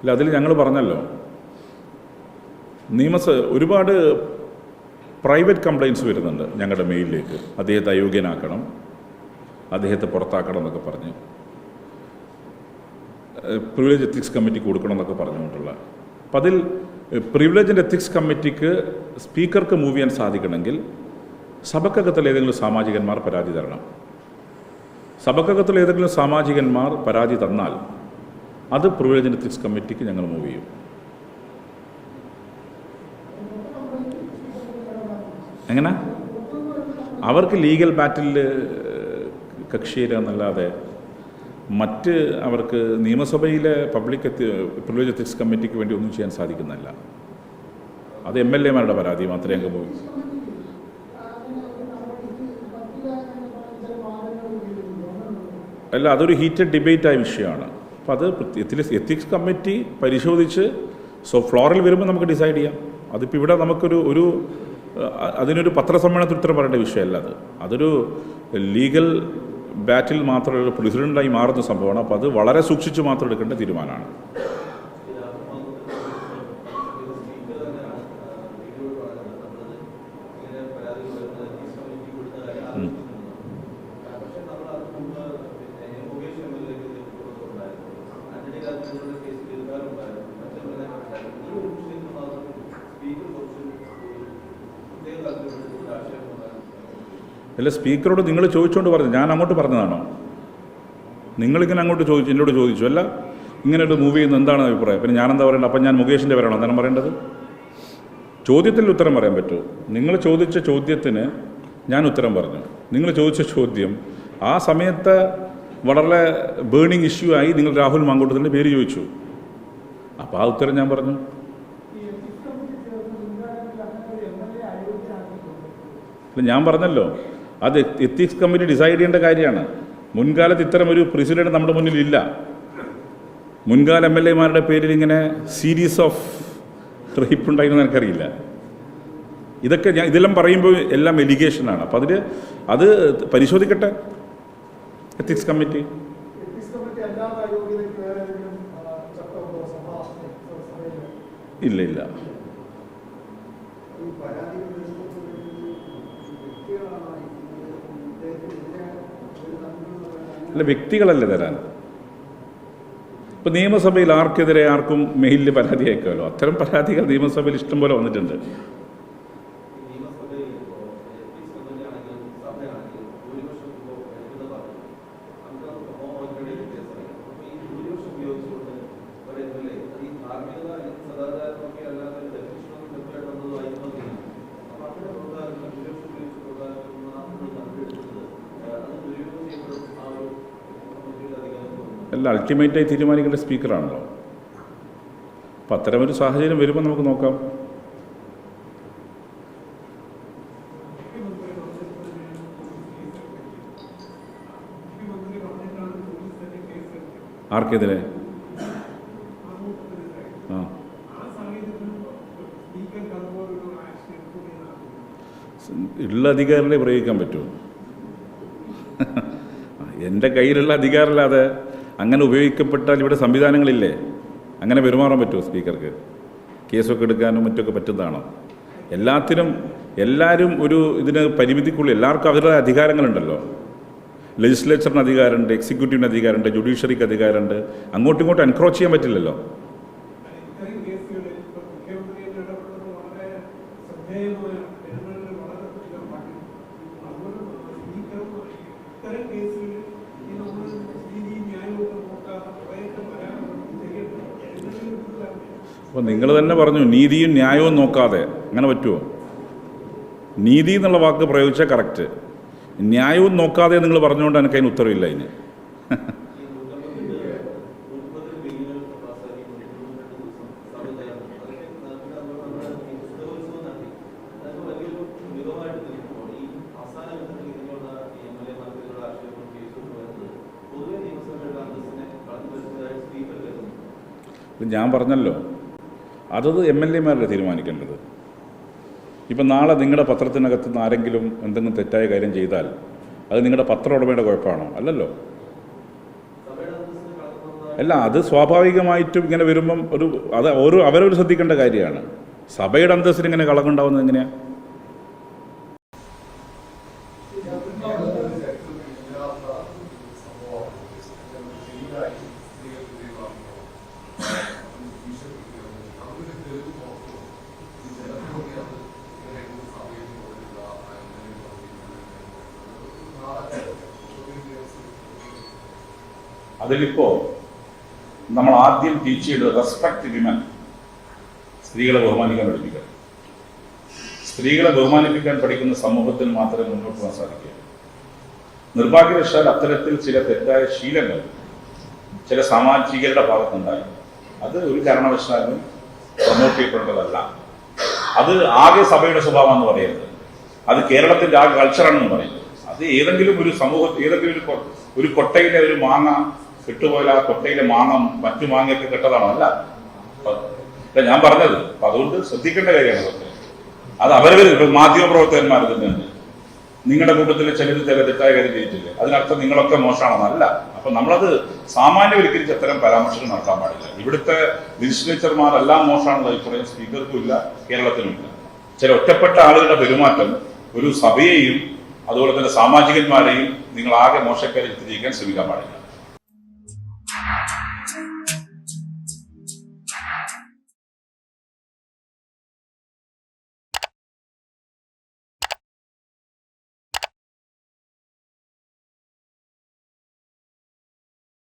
ഇല്ല അതിൽ ഞങ്ങൾ പറഞ്ഞല്ലോ. നിയമസ ഒരുപാട് പ്രൈവറ്റ് കംപ്ലയിൻസ് വരുന്നുണ്ട് ഞങ്ങളുടെ മെയിലിലേക്ക്. അദ്ദേഹത്തെ അയോഗ്യനാക്കണം. അദ്ദേഹത്തെ പുറത്താക്കണം എന്നൊക്കെ പറഞ്ഞ്. പ്രിവിലേജ് എത്തിക്സ് കമ്മിറ്റി കൊടുക്കണം എന്നൊക്കെ പറഞ്ഞുകൊണ്ടുള്ള. അപ്പം അതിൽ പ്രിവിലേജ് എത്തിക്സ് കമ്മിറ്റിക്ക് സ്പീക്കർക്ക് മൂവ് ചെയ്യാൻ സാധിക്കണമെങ്കിൽ സഭക്കകത്തിൽ ഏതെങ്കിലും സാമാജികന്മാർ പരാതി തരണം. സഭക്കകത്തിൽ ഏതെങ്കിലും സാമാജികന്മാർ പരാതി തന്നാൽ അത് പ്രിവിലേജ് എത്തിക്സ് കമ്മിറ്റിക്ക് ഞങ്ങൾ മൂവ് ചെയ്യും. എങ്ങനെ? അവർക്ക് ലീഗൽ ബാറ്റിൽ കക്ഷിയിലെന്നല്ലാതെ മറ്റ് അവർക്ക് നിയമസഭയിലെ പബ്ലിക് പ്രിവിലേജ് എത്തിക്സ് കമ്മിറ്റിക്ക് വേണ്ടി ഒന്നും ചെയ്യാൻ സാധിക്കുന്നില്ല അത് എം എൽ എമാരുടെ പരാതി മാത്രമേ അങ്ങ് പോയി അല്ല അതൊരു ഹീറ്റഡ് ഡിബേറ്റായ വിഷയമാണ്. അപ്പോൾ അത് എത്തിക്സ് എത്തിക്സ് കമ്മിറ്റി പരിശോധിച്ച് സോ ഫ്ലോറിൽ വരുമ്പോൾ നമുക്ക് ഡിസൈഡ് ചെയ്യാം. അതിപ്പോൾ ഇവിടെ നമുക്കൊരു ഒരു അതിനൊരു പത്രസമ്മേളനത്തിൽ ഉത്തരം പറയേണ്ട വിഷയമല്ല അത്. അതൊരു ലീഗൽ ബാറ്റിൽ മാത്രമല്ല പ്രസിഡന്റായി മാറുന്ന സംഭവമാണ്. അപ്പോൾ അത് വളരെ സൂക്ഷിച്ച് മാത്രം എടുക്കേണ്ട തീരുമാനമാണ്. അല്ല സ്പീക്കറോട് നിങ്ങൾ ചോദിച്ചുകൊണ്ട് പറഞ്ഞു. ഞാൻ അങ്ങോട്ട് പറഞ്ഞതാണോ? നിങ്ങളിങ്ങനെ അങ്ങോട്ട് ചോദിച്ചു എന്നോട് ചോദിച്ചു. അല്ല ഇങ്ങനെ ഒരു മൂവ് ചെയ്യുന്നത് എന്താണ് അഭിപ്രായം? പിന്നെ ഞാനെന്താ പറയേണ്ടത്? അപ്പം ഞാൻ മുകേഷിന്റെ പേരാണോ? എന്താണ് പറയേണ്ടത്? ചോദ്യത്തിൽ ഉത്തരം പറയാൻ പറ്റുമോ നിങ്ങൾ ചോദിച്ച ചോദ്യത്തിന് ഞാൻ ഉത്തരം പറഞ്ഞു. നിങ്ങൾ ചോദിച്ച ചോദ്യം ആ സമയത്ത് വളരെ ബേണിംഗ് ഇഷ്യൂ ആയി നിങ്ങൾ രാഹുൽ മാങ്കൂട്ടത്തിന്റെ പേര് ചോദിച്ചു. അപ്പോൾ ആ ഉത്തരം ഞാൻ പറഞ്ഞു. ഞാൻ പറഞ്ഞല്ലോ. അത് എത്തിക്സ് കമ്മിറ്റി ഡിസൈഡ് ചെയ്യേണ്ട കാര്യമാണ്. മുൻകാലത്ത് ഇത്തരം ഒരു പ്രസിഡന്റ് നമ്മുടെ മുന്നിൽ ഇല്ല. മുൻകാല എം എൽ എമാരുടെ പേരിൽ ഇങ്ങനെ സീരീസ് ഓഫ് റേപ്പ് ഉണ്ടായിരുന്നു എനിക്കറിയില്ല. ഇതൊക്കെ ഞാൻ ഇതെല്ലാം പറയുമ്പോൾ എല്ലാം എലിഗേഷനാണ് അപ്പോൾ അതിൽ അത് പരിശോധിക്കട്ടെ? എത്തിക്സ് കമ്മിറ്റി ഇല്ല കമ്മിറ്റി അല്ല വ്യക്തികളല്ല തരാൻ? ഇപ്പം നിയമസഭയിൽ ആർക്കെതിരെ ആർക്കും മെയിലിൽ പരാതി അയക്കുമല്ലോ? അത്തരം പരാതികൾ നിയമസഭയിൽ ഇഷ്ടം പോലെ വന്നിട്ടുണ്ട്. അല്ല അൾട്ടിമേറ്റായി തീരുമാനിക്കേണ്ട സ്പീക്കറാണല്ലോ അപ്പം അത്തരമൊരു സാഹചര്യം വരുമ്പോൾ നമുക്ക് നോക്കാം. ആർക്കെതിരെ? ആ. ഉള്ള അധികാരത്തെ പ്രയോഗിക്കാൻ പറ്റുമോ? എന്റെ കയ്യിലുള്ള അധികാരമില്ലാതെ അങ്ങനെ ഉപയോഗിക്കപ്പെട്ടാൽ ഇവിടെ സംവിധാനങ്ങളില്ലേ? അങ്ങനെ പെരുമാറാൻ പറ്റുമോ സ്പീക്കർക്ക്? കേസൊക്കെ എടുക്കാനും മറ്റൊക്കെ പറ്റുന്നതാണോ? എല്ലാത്തിനും എല്ലാവരും ഒരു ഇതിന് പരിമിതിക്കുള്ളിൽ എല്ലാവർക്കും അവരുടെ അധികാരങ്ങളുണ്ടല്ലോ. ലെജിസ്ലേച്ചറിന് അധികാരമുണ്ട് എക്സിക്യൂട്ടീവിന് അധികാരമുണ്ട് ജുഡീഷ്യറിക്ക് അധികാരമുണ്ട്. അങ്ങോട്ടും ഇങ്ങോട്ടും എൻക്രോച്ച് ചെയ്യാൻ പറ്റില്ലല്ലോ. ഇത്തരം കേസുകളിൽ ഇപ്പൊ മുഖ്യമന്ത്രിയുടെ ഇടപെടൽ വളരെ ശ്രദ്ധേയമായ ഇടപെടൽ വളരെ അധികം പാടില്ല അതുകൊണ്ട് സ്പീക്കറും ഇത്തരം കേസുകളിൽ ഈ നമ്മൾ നീതിയും ന്യായവും ഒക്കെ നോക്കാതെ കുറേയൊക്കെ പരാതി ചെയ്യട്ടെ എന്തെങ്കിലും കൂടുതലാണ് അപ്പോൾ നിങ്ങൾ തന്നെ പറഞ്ഞു നീതിയും ന്യായവും നോക്കാതെ. അങ്ങനെ പറ്റുമോ നീതി എന്നുള്ള വാക്ക് പ്രയോഗിച്ചാൽ കറക്റ്റ് ന്യായവും നോക്കാതെ നിങ്ങൾ പറഞ്ഞുകൊണ്ട് എനിക്ക് അതിന് ഉത്തരവില്ല അതിന് ഞാൻ പറഞ്ഞല്ലോ അതത് എം എൽ എമാരുടെ തീരുമാനിക്കേണ്ടത്. ഇപ്പം നാളെ നിങ്ങളുടെ പത്രത്തിനകത്ത് നിന്ന് ആരെങ്കിലും എന്തെങ്കിലും തെറ്റായ കാര്യം ചെയ്താൽ അത് നിങ്ങളുടെ പത്ര ഉടമയുടെ കുഴപ്പമാണോ? അല്ലല്ലോ. അല്ല അത് സ്വാഭാവികമായിട്ടും ഇങ്ങനെ വരുമ്പം ഒരു അത് ഓരോ അവരവർ ശ്രദ്ധിക്കേണ്ട കാര്യമാണ്. സഭയുടെ അന്തസ്സിന് ഇങ്ങനെ കളകുണ്ടാവുന്നത് എങ്ങനെയാണ് അതിലിപ്പോ നമ്മൾ ആദ്യം ടീച്ച് ചെയ്തത് റെസ്പെക്ട് വിമൻ സ്ത്രീകളെ ബഹുമാനിക്കാൻ പഠിപ്പിക്കുക സ്ത്രീകളെ ബഹുമാനിപ്പിക്കാൻ പഠിക്കുന്ന സമൂഹത്തിൽ മാത്രമേ മുന്നോട്ട് പോകാൻ സാധിക്കൂ. നിർഭാഗ്യവശാൽ അത്തരത്തിൽ ചില തെറ്റായ ശീലങ്ങൾ ചില സാമാജികരുടെ ഭാഗത്തുണ്ടായി അത് ഒരു കാരണവശാലും പ്രൊമോട്ട് ചെയ്യപ്പെടേണ്ടതല്ല അത് ആകെ സഭയുടെ സ്വഭാവം എന്ന് പറയുന്നത് അത് കേരളത്തിന്റെ ആകെ കൾച്ചറാണെന്ന് പറയുന്നത് അത് ഏതെങ്കിലും ഒരു സമൂഹത്തിൽ ഏതെങ്കിലും ഒരു ഒരു കൊട്ടയിലെ ഒരു മാങ്ങ കിട്ടുപോലെ ആ കൊട്ടയിലെ മാങ്ങ മറ്റു മാങ്ങയൊക്കെ കിട്ടതാണോ അല്ല അപ്പൊ ഞാൻ പറഞ്ഞത്. അപ്പൊ അതുകൊണ്ട് ശ്രദ്ധിക്കേണ്ട കാര്യമാണ് അതൊക്കെ. അത് അവരവർ മാധ്യമപ്രവർത്തകന്മാർ മാധ്യമ പ്രവർത്തകന്മാർ തന്നെയുണ്ട് നിങ്ങളുടെ കൂട്ടത്തിൽ ചിലർ ചില തെറ്റായ കാര്യം ചെയ്തിട്ടില്ലേ? അതിനർത്ഥം നിങ്ങളൊക്കെ മോശമാണെന്നല്ല. അപ്പൊ നമ്മളത് സാമാന്യവൽക്കരിച്ച് അത്തരം പരാമർശങ്ങൾ നടത്താൻ പാടില്ല. ഇവിടുത്തെ ലെജിസ്ലേച്ചർമാരെല്ലാം മോശമാണെന്ന് അഭിപ്രായം സ്പീക്കർക്കും ഇല്ല കേരളത്തിനും ഇല്ല. ചില ഒറ്റപ്പെട്ട ആളുകളുടെ പെരുമാറ്റം ഒരു സഭയെയും അതുപോലെ തന്നെ സാമാജികന്മാരെയും നിങ്ങൾ ആകെ മോശക്കാരെ ചിത്രീകരിക്കാൻ ശ്രമിക്കാൻ പാടില്ല.